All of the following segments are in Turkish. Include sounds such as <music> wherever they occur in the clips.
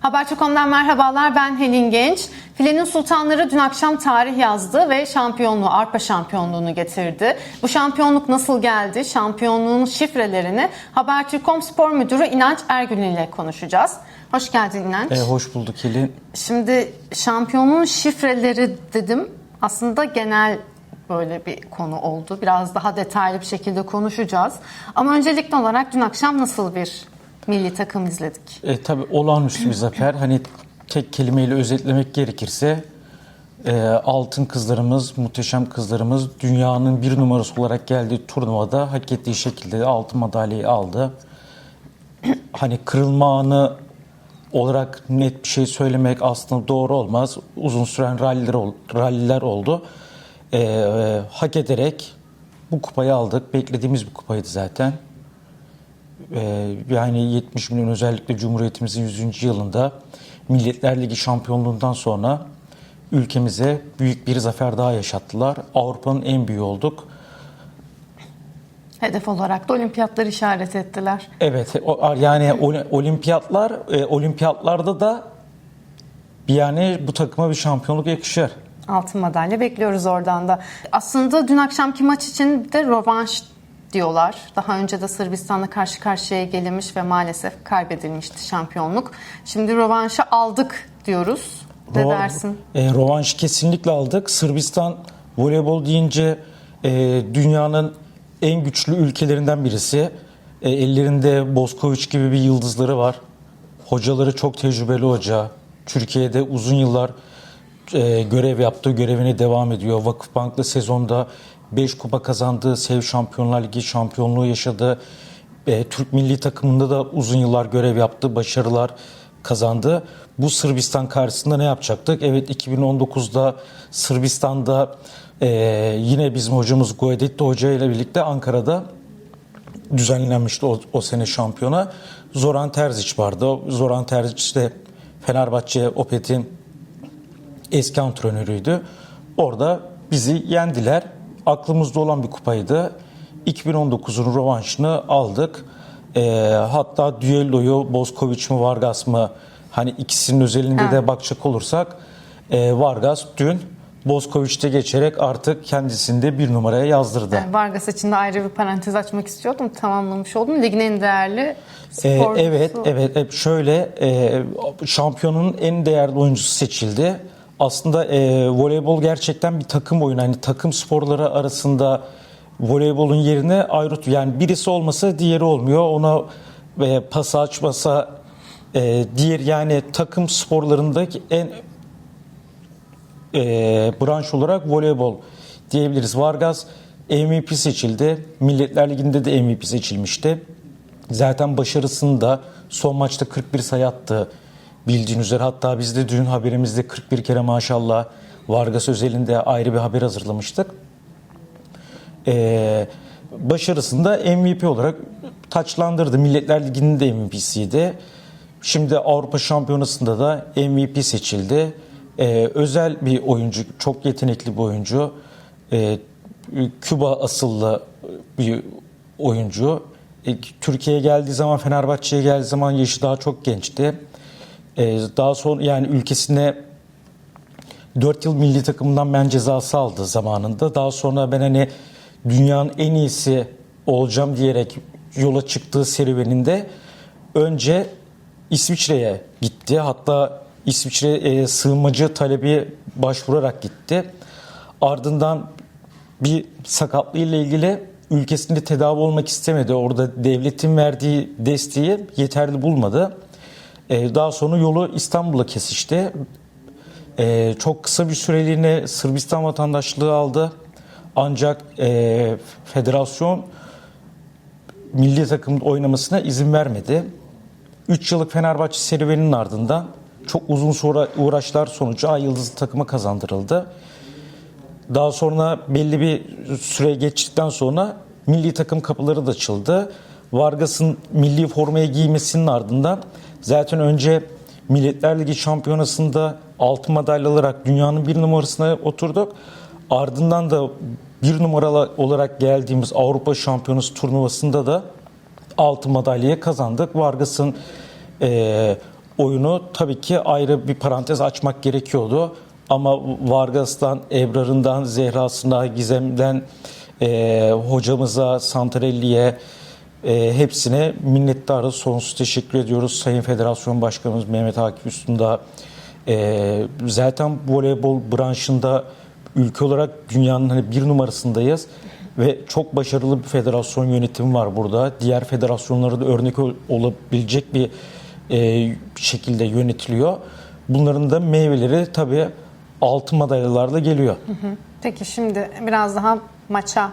Haber.com'dan merhabalar ben Helin Genç. Filenin Sultanları dün akşam tarih yazdı ve şampiyonluğu, Arpa şampiyonluğunu getirdi. Bu şampiyonluk nasıl geldi? Şampiyonluğun şifrelerini Haber.com Spor Müdürü İnanç Ergün ile konuşacağız. Hoş geldin İnanç. E, hoş bulduk Helin. Şimdi şampiyonluğun şifreleri dedim. Aslında genel böyle bir konu oldu. Biraz daha detaylı bir şekilde konuşacağız. Ama öncelikli olarak dün akşam nasıl bir milli takım izledik? E, tabii olağanüstü bir zafer. Hani tek kelimeyle özetlemek gerekirse e, altın kızlarımız, muhteşem kızlarımız dünyanın bir numarası olarak geldiği turnuvada hak ettiği şekilde altın madalyayı aldı. Hani kırılma anı olarak net bir şey söylemek aslında doğru olmaz. Uzun süren ralliler, ralliler oldu. E, e, hak ederek bu kupayı aldık. Beklediğimiz bir kupaydı zaten. Ee, yani 70 milyon özellikle Cumhuriyetimizin 100. yılında Milletler Ligi şampiyonluğundan sonra ülkemize büyük bir zafer daha yaşattılar. Avrupa'nın en büyüğü olduk. Hedef olarak da olimpiyatları işaret ettiler. Evet yani oli- olimpiyatlar e, olimpiyatlarda da yani bu takıma bir şampiyonluk yakışır. Altın madalya bekliyoruz oradan da. Aslında dün akşamki maç için de rövanş diyorlar. Daha önce de Sırbistan'la karşı karşıya gelinmiş ve maalesef kaybedilmişti şampiyonluk. Şimdi rövanşı aldık diyoruz. Ne Ro- dersin? E, rövanş kesinlikle aldık. Sırbistan voleybol deyince e, dünyanın en güçlü ülkelerinden birisi. E, ellerinde Boskoviç gibi bir yıldızları var. Hocaları çok tecrübeli hoca. Türkiye'de uzun yıllar e, görev yaptı, görevine devam ediyor. Vakıfbank'la sezonda 5 kupa kazandı, Sev Şampiyonlar Ligi şampiyonluğu yaşadı. E, Türk milli takımında da uzun yıllar görev yaptı, başarılar kazandı. Bu Sırbistan karşısında ne yapacaktık? Evet 2019'da Sırbistan'da e, yine bizim hocamız Guedetti Hoca ile birlikte Ankara'da düzenlenmişti o, o sene şampiyona. Zoran Terzic vardı. Zoran Terzic de Fenerbahçe Opet'in eski antrenörüydü. Orada bizi yendiler. Aklımızda olan bir kupaydı. 2019'un rövanşını aldık. Ee, hatta düelloyu Boskoviç mi Vargas mı hani ikisinin özelinde Evet. de bakacak olursak e, Vargas dün Boskoviç'te geçerek artık kendisinde bir numaraya yazdırdı. Yani Vargas için de ayrı bir parantez açmak istiyordum. Tamamlamış oldum. Ligin en değerli Ee, sporcusu. evet, evet. Şöyle e, şampiyonun en değerli oyuncusu seçildi. Aslında e, voleybol gerçekten bir takım oyunu. Hani takım sporları arasında voleybolun yerine ayrı yani birisi olmasa diğeri olmuyor. Ona e, pas açmasa e, diğer yani takım sporlarındaki en e, branş olarak voleybol diyebiliriz. Vargas MVP seçildi. Milletler Ligi'nde de MVP seçilmişti. Zaten başarısını da son maçta 41 sayı attı bildiğin üzere. Hatta biz de dün haberimizde 41 kere maşallah Vargas özelinde ayrı bir haber hazırlamıştık. Ee, başarısını da MVP olarak taçlandırdı. Milletler Ligi'nin de MVP'siydi. Şimdi Avrupa Şampiyonası'nda da MVP seçildi. Ee, özel bir oyuncu, çok yetenekli bir oyuncu. Ee, Küba asıllı bir oyuncu. E, Türkiye'ye geldiği zaman, Fenerbahçe'ye geldiği zaman yaşı daha çok gençti. Ee, daha sonra yani ülkesine 4 yıl milli takımından ben cezası aldı zamanında. Daha sonra ben hani dünyanın en iyisi olacağım diyerek yola çıktığı serüveninde önce İsviçre'ye gitti. Hatta İsviçre e, sığınmacı talebi başvurarak gitti. Ardından bir sakatlığı ile ilgili ülkesinde tedavi olmak istemedi. Orada devletin verdiği desteği yeterli bulmadı. E, daha sonra yolu İstanbul'a kesişti. Ee, çok kısa bir süreliğine Sırbistan vatandaşlığı aldı. Ancak e, federasyon milli takım oynamasına izin vermedi. 3 yıllık Fenerbahçe serüveninin ardından çok uzun sonra uğraşlar sonucu Ay Yıldızlı takıma kazandırıldı. Daha sonra belli bir süre geçtikten sonra milli takım kapıları da açıldı. Vargas'ın milli formaya giymesinin ardından zaten önce Milletler Ligi şampiyonasında altın madalya alarak dünyanın bir numarasına oturduk. Ardından da bir numaralı olarak geldiğimiz Avrupa Şampiyonası turnuvasında da altın madalyayı kazandık. Vargas'ın eee oyunu tabii ki ayrı bir parantez açmak gerekiyordu. Ama Vargas'tan, Ebrar'ından, Zehra'sına, Gizem'den, e, hocamıza, Santarelli'ye e, hepsine minnettarız. Sonsuz teşekkür ediyoruz. Sayın Federasyon Başkanımız Mehmet Akif Üstün'da e, zaten voleybol branşında ülke olarak dünyanın hani bir numarasındayız ve çok başarılı bir federasyon yönetimi var burada. Diğer federasyonlara da örnek ol- olabilecek bir e, şekilde yönetiliyor. Bunların da meyveleri tabii altın madalyalarla geliyor. Peki şimdi biraz daha maça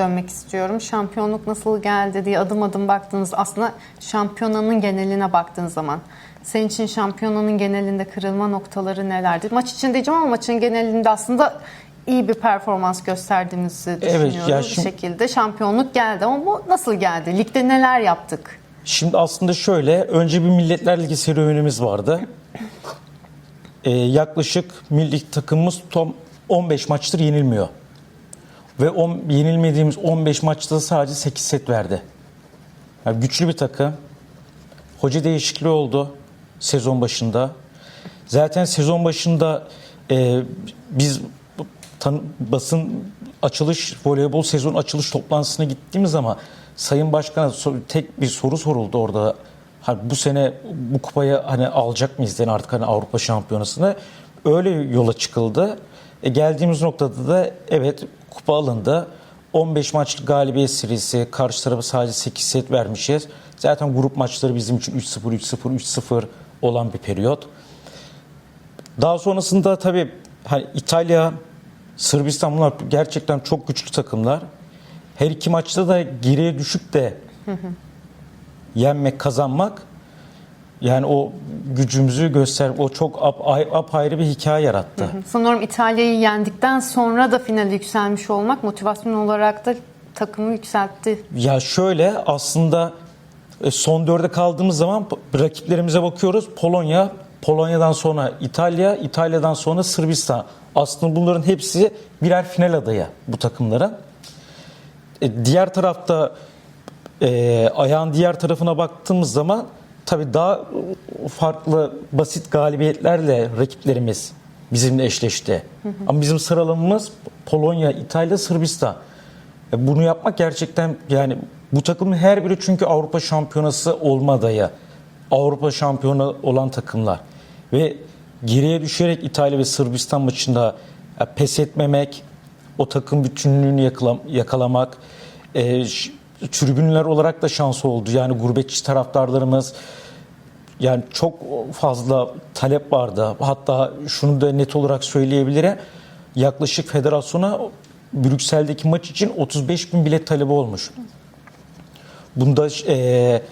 dönmek istiyorum. Şampiyonluk nasıl geldi diye adım adım baktığınız aslında şampiyonanın geneline baktığınız zaman senin için şampiyonanın genelinde kırılma noktaları nelerdi? Maç için diyeceğim ama maçın genelinde aslında iyi bir performans gösterdiğimizi Evet, düşünüyorum ya bir şimdi- şekilde. Şampiyonluk geldi ama bu nasıl geldi? Ligde neler yaptık? Şimdi aslında şöyle, önce bir Milletler Ligi serüvenimiz vardı. <coughs> Ee, yaklaşık milli takımımız tam 15 maçtır yenilmiyor. Ve on, yenilmediğimiz 15 maçta sadece 8 set verdi. Yani güçlü bir takım. Hoca değişikliği oldu sezon başında. Zaten sezon başında e, biz tan- basın açılış voleybol sezon açılış toplantısına gittiğimiz ama Sayın Başkan'a tek bir soru soruldu orada. Hani bu sene bu kupayı hani alacak mıyız yani artık hani Avrupa Şampiyonası'na öyle yola çıkıldı. E, geldiğimiz noktada da evet kupa alındı. 15 maçlık galibiyet serisi, karşı tarafa sadece 8 set vermişiz. Zaten grup maçları bizim için 3-0, 3-0, 3-0 olan bir periyot. Daha sonrasında tabii hani İtalya, Sırbistan bunlar gerçekten çok güçlü takımlar. Her iki maçta da geriye düşüp de yenmek, kazanmak yani o gücümüzü göster, o çok ap, apayrı bir hikaye yarattı. Sanıyorum İtalya'yı yendikten sonra da finale yükselmiş olmak motivasyon olarak da takımı yükseltti. Ya şöyle aslında e, son dörde kaldığımız zaman rakiplerimize bakıyoruz. Polonya, Polonya'dan sonra İtalya, İtalya'dan sonra Sırbistan. Aslında bunların hepsi birer final adayı bu takımların. E, diğer tarafta e, ayağın diğer tarafına baktığımız zaman tabii daha farklı basit galibiyetlerle rakiplerimiz bizimle eşleşti. Ama bizim sıralamamız Polonya, İtalya, Sırbistan. E, Bunu yapmak gerçekten yani bu takımın her biri çünkü Avrupa Şampiyonası olma adayı. Avrupa şampiyonu olan takımlar. Ve geriye düşerek İtalya ve Sırbistan maçında ya, pes etmemek, o takım bütünlüğünü yakala- yakalamak, e, tribünler olarak da şansı oldu. Yani gurbetçi taraftarlarımız yani çok fazla talep vardı. Hatta şunu da net olarak söyleyebilirim. Yaklaşık federasyona Brüksel'deki maç için 35 bin bilet talebi olmuş. Bunda e,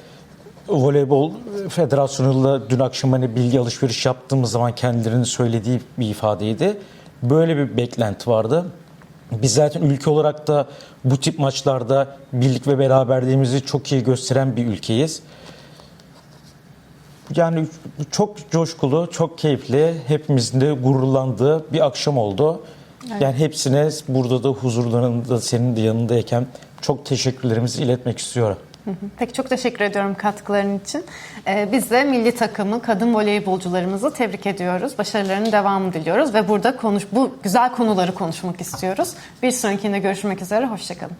voleybol federasyonuyla dün akşam hani bilgi alışveriş yaptığımız zaman kendilerinin söylediği bir ifadeydi. Böyle bir beklenti vardı. Biz zaten ülke olarak da bu tip maçlarda birlik ve beraberliğimizi çok iyi gösteren bir ülkeyiz. Yani çok coşkulu, çok keyifli, hepimizin de gururlandığı bir akşam oldu. Yani hepsine burada da huzurlarında senin de yanındayken çok teşekkürlerimizi iletmek istiyorum. Peki çok teşekkür ediyorum katkıların için. Ee, biz de milli takımı, kadın voleybolcularımızı tebrik ediyoruz. Başarılarının devamını diliyoruz ve burada konuş bu güzel konuları konuşmak istiyoruz. Bir sonrakinde görüşmek üzere, hoşçakalın.